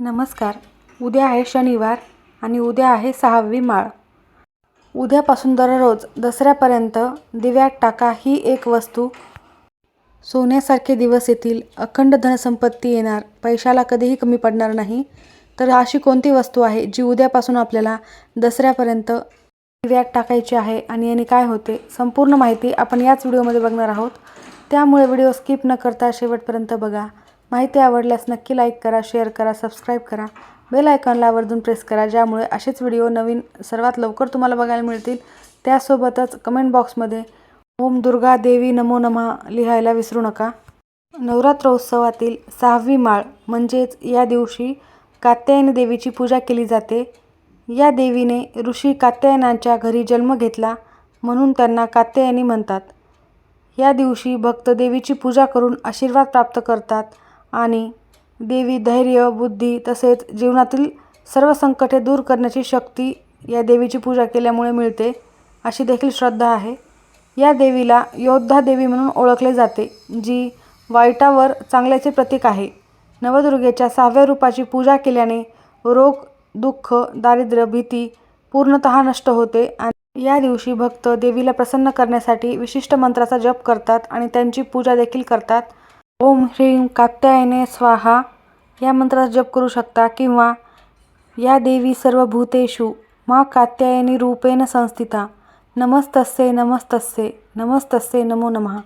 नमस्कार. उद्या आहे शनिवार आणि उद्या आहे सहावी माळ. उद्यापासून दररोज दसऱ्यापर्यंत दिव्यात टाका ही एक वस्तू. सोन्यासारखे दिवस येतील अखंड धनसंपत्ती येणार पैशाला कधीही कमी पडणार नाही. तर अशी कोणती वस्तू आहे जी उद्यापासून आपल्याला दसऱ्यापर्यंत दिव्यात टाकायची आहे आणि याने काय होते संपूर्ण माहिती आपण याच व्हिडिओमध्ये बघणार आहोत. त्यामुळे व्हिडिओ स्किप न करता शेवटपर्यंत बघा. माहिती आवडल्यास नक्की लाईक करा शेअर करा सबस्क्राईब करा. बेल आयकॉनला आवर्जून प्रेस करा ज्यामुळे असेच व्हिडिओ नवीन सर्वात लवकर तुम्हाला बघायला मिळतील. त्यासोबतच कमेंट बॉक्समध्ये ओम दुर्गा देवी नमो नमः लिहायला विसरू नका. नवरात्रोत्सवातील सहावी माळ म्हणजेच या दिवशी कात्यायनी देवीची पूजा केली जाते. या देवीने ऋषी कात्यायनांच्या घरी जन्म घेतला म्हणून त्यांना कात्यायनी म्हणतात. या दिवशी भक्त देवीची पूजा करून आशीर्वाद प्राप्त करतात. आणि देवी धैर्य बुद्धी तसेच जीवनातील सर्व संकटे दूर करण्याची शक्ती या देवीची पूजा केल्यामुळे मिळते अशी देखील श्रद्धा आहे. या देवीला योद्धा देवी म्हणून ओळखले जाते जी वाईटावर चांगल्याचे प्रतीक आहे. नवदुर्गेच्या सहाव्या रूपाची पूजा केल्याने रोग दुःख दारिद्र्य भीती पूर्णतः नष्ट होते आणि या दिवशी भक्त देवीला प्रसन्न करण्यासाठी विशिष्ट मंत्राचा जप करतात आणि त्यांची पूजा देखील करतात. ओम ह्रीं कात्यायने स्वाहा. या मंत्राचा जप करू शकता किंवा या देवी सर्व भूतेषु मा कात्यायनी रूपेण संस्थिता. नमस्तस्ये नमस्तस्ये नमस्तस्ये नमो नमः.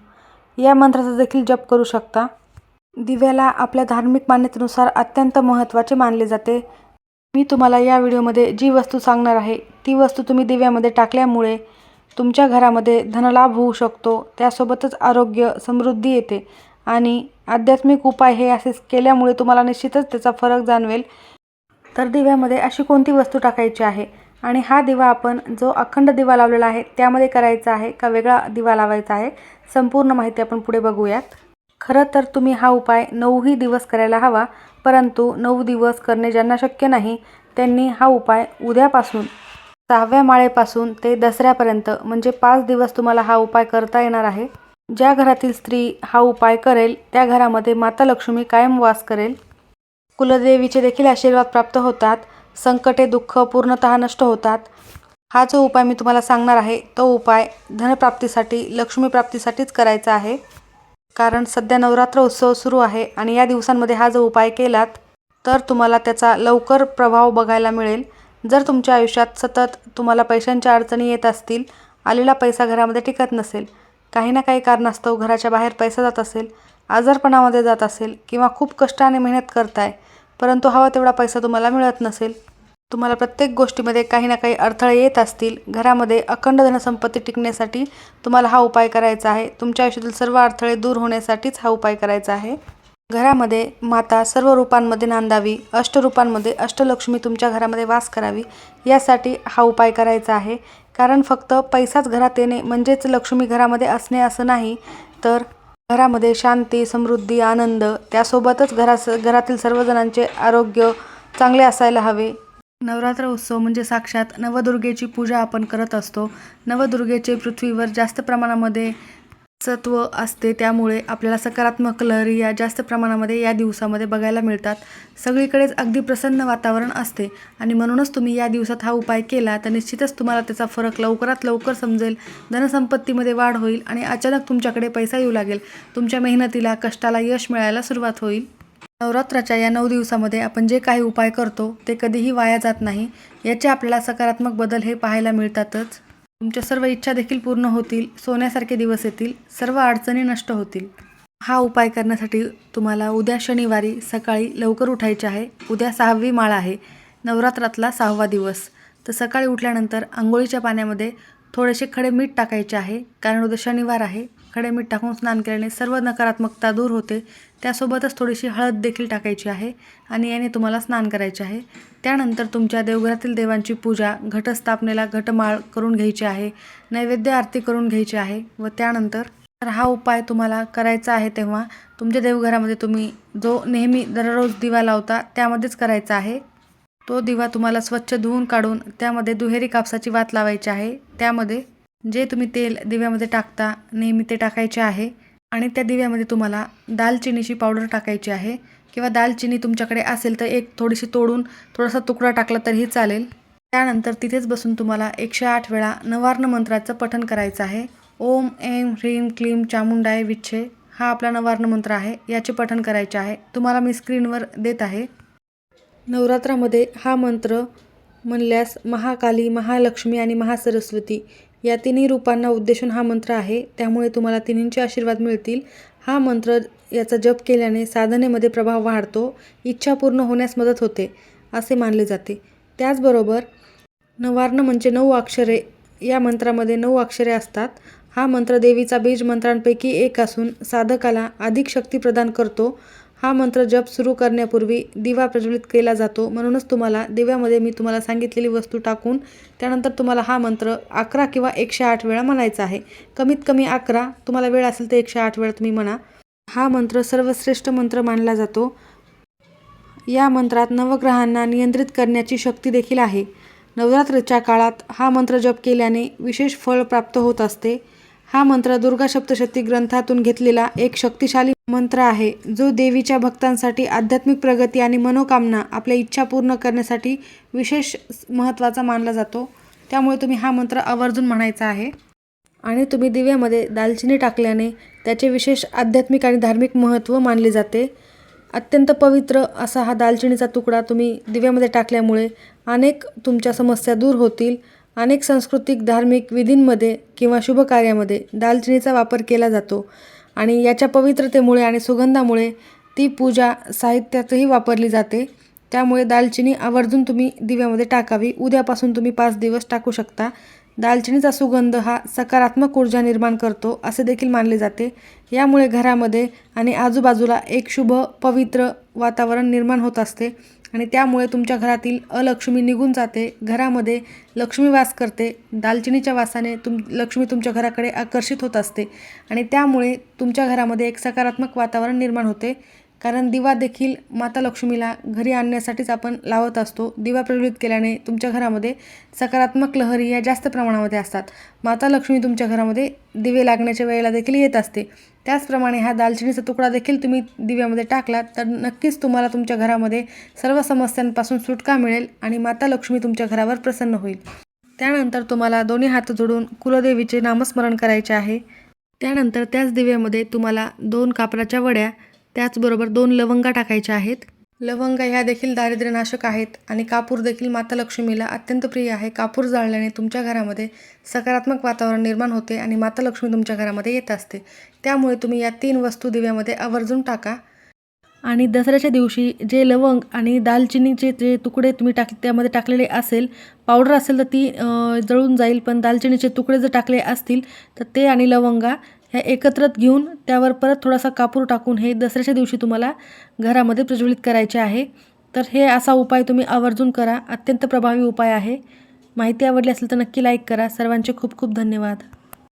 या मंत्राचा देखील जप करू शकता. दिव्याला आपल्या धार्मिक मान्यतेनुसार अत्यंत महत्त्वाचे मानले जाते. मी तुम्हाला या व्हिडिओमध्ये जी वस्तू सांगणार आहे ती वस्तू तुम्ही दिव्यामध्ये टाकल्यामुळे तुमच्या घरामध्ये धनलाभ होऊ शकतो. त्यासोबतच आरोग्य समृद्धी येते. आणि आध्यात्मिक उपाय हे असे केल्यामुळे तुम्हाला निश्चितच त्याचा फरक जाणवेल. तर दिव्यामध्ये अशी कोणती वस्तू टाकायची आहे? आणि हा दिवा आपण जो अखंड दिवा लावलेला आहे त्यामध्ये करायचा आहे का वेगळा दिवा लावायचा आहे? संपूर्ण माहिती आपण पुढे बघूयात. खरं तर तुम्ही हा उपाय नऊही दिवस करायला हवा परंतु नऊ दिवस करणे ज्यांना शक्य नाही त्यांनी हा उपाय उद्यापासून सहाव्या माळेपासून ते दसऱ्यापर्यंत म्हणजे पाच दिवस तुम्हाला हा उपाय करता येणार आहे. ज्या घरातील स्त्री हा उपाय करेल त्या घरामध्ये माता लक्ष्मी कायम वास करेल. कुलदेवीचे देखील आशीर्वाद प्राप्त होतात. संकटे दुःख पूर्णतः नष्ट होतात. हा जो उपाय मी तुम्हाला सांगणार आहे तो उपाय धनप्राप्तीसाठी लक्ष्मीप्राप्तीसाठीच करायचा आहे. कारण सध्या नवरात्र उत्सव सुरू आहे आणि या दिवसांमध्ये हा जो उपाय केलात तर तुम्हाला त्याचा लवकर प्रभाव बघायला मिळेल. जर तुमच्या आयुष्यात सतत तुम्हाला पैशांच्या अडचणी येत असतील आलेला पैसा घरामध्ये टिकत नसेल काही ना काही कारणास्तव घराच्या बाहेर पैसा जात असेल आजारपणामध्ये जात असेल किंवा खूप कष्टाने मेहनत करताय परंतु हवा तेवढा पैसा तुम्हाला मिळत नसेल. तुम्हाला प्रत्येक गोष्टीमध्ये काही ना काही अडथळे येत असतील. घरामध्ये अखंड धनसंपत्ती टिकण्यासाठी तुम्हाला हा उपाय करायचा आहे. तुमच्या आयुष्यातील सर्व अडथळे दूर होण्यासाठीच हा उपाय करायचा आहे. घरामध्ये माता सर्व रूपांमध्ये नांदावी अष्टरूपांमध्ये अष्टलक्ष्मी तुमच्या घरामध्ये वास करावी यासाठी हा उपाय करायचा आहे. कारण फक्त पैसाच घरात येणे म्हणजेच लक्ष्मी घरामध्ये असणे असं नाही तर घरामध्ये शांती समृद्धी आनंद त्यासोबतच घरा घरातील सर्वजणांचे आरोग्य चांगले असायला हवे. नवरात्र उत्सव म्हणजे साक्षात नवदुर्गेची पूजा आपण करत असतो. नवदुर्गेचे पृथ्वीवर जास्त प्रमाणामध्ये सत्व असते त्यामुळे आपल्याला सकारात्मक लहरी या जास्त प्रमाणामध्ये या दिवसामध्ये बघायला मिळतात. सगळीकडेच अगदी प्रसन्न वातावरण असते आणि म्हणूनच तुम्ही या दिवसात हा उपाय केला तर निश्चितच तुम्हाला त्याचा फरक लवकरात लवकर समजेल. धनसंपत्तीमध्ये वाढ होईल आणि अचानक तुमच्याकडे पैसा येऊ लागेल. तुमच्या मेहनतीला कष्टाला यश मिळायला सुरुवात होईल. नवरात्राच्या या नऊ दिवसामध्ये आपण जे काही उपाय करतो ते कधीही वाया जात नाही. याचे आपल्याला सकारात्मक बदल हे पाहायला मिळतातच. तुमच्या सर्व इच्छा देखील पूर्ण होतील सोन्यासारखे दिवस येतील सर्व अडचणी नष्ट होतील. हा उपाय करण्यासाठी तुम्हाला उद्या शनिवारी सकाळी लवकर उठायचे आहे. उद्या सहावी माळ आहे. नवरात्रातला सहावा दिवस. तर सकाळी उठल्यानंतर आंघोळीच्या पाण्यामध्ये थोडेसे खडे मीठ टाकायचे आहे. कारण उद्या शनिवार आहे. खडे मीठ टाकून स्नान केल्याने सर्व नकारात्मकता दूर होते. त्यासोबतच थोडीशी हळद देखील टाकायची आहे आणि याने तुम्हाला स्नान करायचे आहे. त्यानंतर तुमच्या देवघरातील देवांची पूजा घटस्थापनेला घटमाळ करून घ्यायची आहे नैवेद्य आरती करून घ्यायची आहे व त्यानंतर तर हा उपाय तुम्हाला करायचा आहे तेव्हा तुमच्या देवघरामध्ये तुम्ही जो नेहमी दररोज दिवा लावता त्यामध्येच करायचा आहे. तो दिवा तुम्हाला स्वच्छ धुवून काढून त्यामध्ये दुहेरी कापसाची वात लावायची आहे. त्यामध्ये जे तुम्ही तेल दिव्यामध्ये टाकता नेहमी ते टाकायचे आहे. आणि त्या दिव्यामध्ये तुम्हाला दालचिनीची पावडर टाकायची आहे. किंवा दालचिनी तुमच्याकडे असेल तर एक थोडीशी तोडून थोडासा तुकडा टाकला तरीही चालेल. त्यानंतर तिथेच बसून तुम्हाला एकशे आठ वेळा नवार्ण मंत्राचं पठण करायचं आहे. ओम ऐं ह्रीं क्लीं चामुंडाय विच्छे हा आपला नवार्ण मंत्र आहे. याचे पठण करायचे आहे. तुम्हाला मी स्क्रीनवर देत आहे. नवरात्रामध्ये हा मंत्र म्हणल्यास महाकाली महालक्ष्मी आणि महासरस्वती या तिन्ही रूपांना उद्देशून हा मंत्र आहे. त्यामुळे तुम्हाला तिन्हींचे आशीर्वाद मिळतील. हा मंत्र याचा जप केल्याने साधनेमध्ये प्रभाव वाढतो. इच्छा पूर्ण होण्यास मदत होते असे मानले जाते. त्याचबरोबर नवार्ण म्हणजे नऊ अक्षरे. या मंत्रामध्ये नऊ अक्षरे असतात. हा मंत्र देवीचा बीज मंत्रांपैकी एक असून साधकाला अधिक शक्ती प्रदान करतो. हा मंत्र जप सुरू करण्यापूर्वी दिवा प्रज्वलित केला जातो. म्हणूनच तुम्हाला दिव्यामध्ये मी तुम्हाला सांगितलेली वस्तू टाकून त्यानंतर तुम्हाला हा मंत्र अकरा किंवा एकशे आठ वेळा म्हणायचा आहे. कमीत कमी अकरा तुम्हाला वेळ असेल तर एकशे आठ वेळा तुम्ही म्हणा. हा मंत्र सर्वश्रेष्ठ मंत्र मानला जातो. या मंत्रात नवग्रहांना नियंत्रित करण्याची शक्ती देखील आहे. नवरात्रीच्या काळात हा मंत्र जप केल्याने विशेष फळ प्राप्त होत असते. हा मंत्र दुर्गा सप्तशती ग्रंथातून घेतलेला एक शक्तिशाली मंत्र आहे जो देवीच्या भक्तांसाठी आध्यात्मिक प्रगती आणि मनोकामना आपल्या इच्छा पूर्ण करण्यासाठी विशेष महत्त्वाचा मानला जातो. त्यामुळे तुम्ही हा मंत्र आवर्जून म्हणायचा आहे. आणि तुम्ही दिव्यामध्ये दालचिनी टाकल्याने त्याचे विशेष आध्यात्मिक आणि धार्मिक महत्त्व मानले जाते. अत्यंत पवित्र असा हा दालचिनीचा तुकडा तुम्ही दिव्यामध्ये टाकल्यामुळे अनेक तुमच्या समस्या दूर होतील. अनेक सांस्कृतिक धार्मिक विधींमध्ये किंवा शुभकार्यामध्ये दालचिनीचा वापर केला जातो आणि याच्या पवित्रतेमुळे आणि सुगंधामुळे ती पूजा साहित्यातही वापरली जाते. त्यामुळे दालचिनी आवर्जून तुम्ही दिव्यामध्ये टाकावी. उद्यापासून तुम्ही पाच दिवस टाकू शकता. दालचिनीचा सुगंध हा सकारात्मक ऊर्जा निर्माण करतो असे देखील मानले जाते. यामुळे घरामध्ये आणि आजूबाजूला एक शुभ पवित्र वातावरण निर्माण होत असते. आणि त्यामुळे तुमच्या घरातील अलक्ष्मी निघून जाते. घरामध्ये लक्ष्मी वास करते. दालचिनीच्या वासाने तुम लक्ष्मी तुमच्या घराकडे आकर्षित होत असते. आणि त्यामुळे तुमच्या घरामध्ये एक सकारात्मक वातावरण निर्माण होते. कारण दिवा देखील माता लक्ष्मीला घरी आणण्यासाठीच आपण लावत असतो. दिवा प्रज्वलित केल्याने तुमच्या घरामध्ये सकारात्मक लहरी या जास्त प्रमाणामध्ये असतात. माता लक्ष्मी तुमच्या घरामध्ये दिवे लागण्याच्या वेळेला देखील येत असते. त्याचप्रमाणे हा दालचिनीचा तुकडा देखील तुम्ही दिव्यामध्ये टाकलात तर नक्कीच तुम्हाला तुमच्या घरामध्ये सर्व समस्यांपासून सुटका मिळेल आणि माता लक्ष्मी तुमच्या घरावर प्रसन्न होईल. त्यानंतर तुम्हाला दोन्ही हात जोडून कुलदेवीचे नामस्मरण करायचे आहे. त्यानंतर त्याच दिव्यामध्ये तुम्हाला दोन कापराच्या वड्या त्याचबरोबर दोन लवंगा टाकायच्या आहेत. लवंगा ह्या देखील दारिद्र्यनाशक आहेत आणि कापूर देखील माता लक्ष्मीला अत्यंत प्रिय आहे. कापूर जाळल्याने तुमच्या घरामध्ये सकारात्मक वातावरण निर्माण होते आणि माता लक्ष्मी तुमच्या घरामध्ये येत असते. त्यामुळे तुम्ही या तीन वस्तू दिव्यामध्ये आवर्जून टाका. आणि दसऱ्याच्या दिवशी जे लवंग आणि दालचिनीचे जे तुकडे तुम्ही टाक त्यामध्ये टाकलेले असेल पावडर असेल तर ती जळून जाईल. पण दालचिनीचे तुकडे जर टाकले असतील तर ते आणि लवंगा ह्या एकत्रच घेऊन त्यावर परत थोडासा कापूर टाकून हे दसऱ्याच्या दिवशी तुम्हाला घरामध्ये प्रज्वलित करायचे आहे. तर हे असा उपाय तुम्ही आवर्जून करा. अत्यंत प्रभावी उपाय आहे. माहिती आवडली असेल तर नक्की लाईक करा. सर्वांचे खूप खूप धन्यवाद.